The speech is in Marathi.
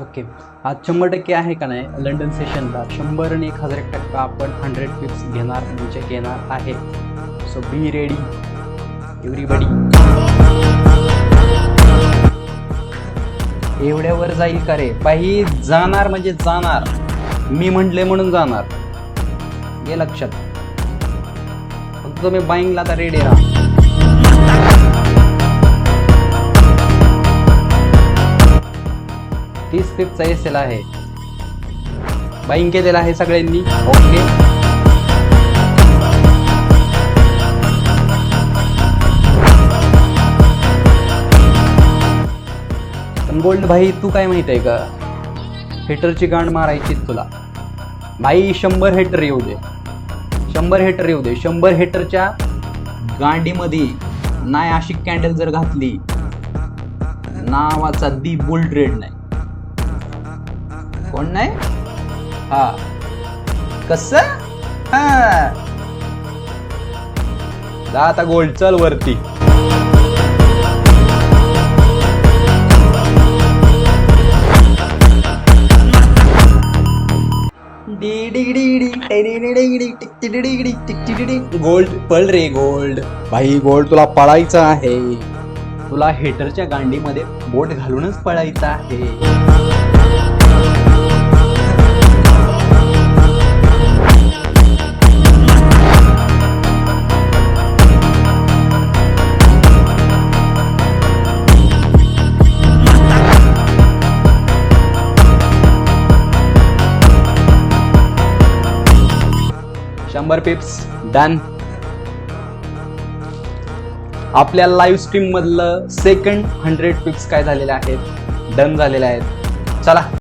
ओके. आज शंभर टक्के आहे का नाही? लंडन सेशनला शंभर आणि एक हजार एक टक्का आपण हंड्रेड पिप्स घेणार म्हणजे घेणार आहे. सो बी रेडी एव्हरीबडी एवढ्यावर जाईल का रे? बाई जाणार म्हणजे जाणार. मी म्हटले म्हणून जाणार. हे लक्षात. फक्त तुम्ही बाईंगला आता रेडी राहा तीस पिपचा एस एल आहे. बाईंग केलेला आहे सगळ्यांनी. ओके. गोल्ड भाई तू काय माहीत आहे का? हेटरची गांड मारायची तुला. भाई शंभर हेटर येऊ दे. शंभर हेटर येऊ दे. शंभर हेटरच्या गांडीमध्ये नाही अशी कॅन्डल जर घातली नावाचा दी बुल ट्रेड नाही कोण नाही? हा. कस? हा. जा आता गोल्ड चल वरती. गोल्ड पळ रे गोल्ड. भाई गोल्ड तुला पळायचं आहे. तुला हेटरच्या गांडीमध्ये बोट घालूनच पळायचं आहे. शंभर पिप्स डन आपल्या लाईव्ह स्ट्रीम मधलं सेकंड हंड्रेड पिप्स काय झालेले आहेत? डन झालेले आहेत. चला.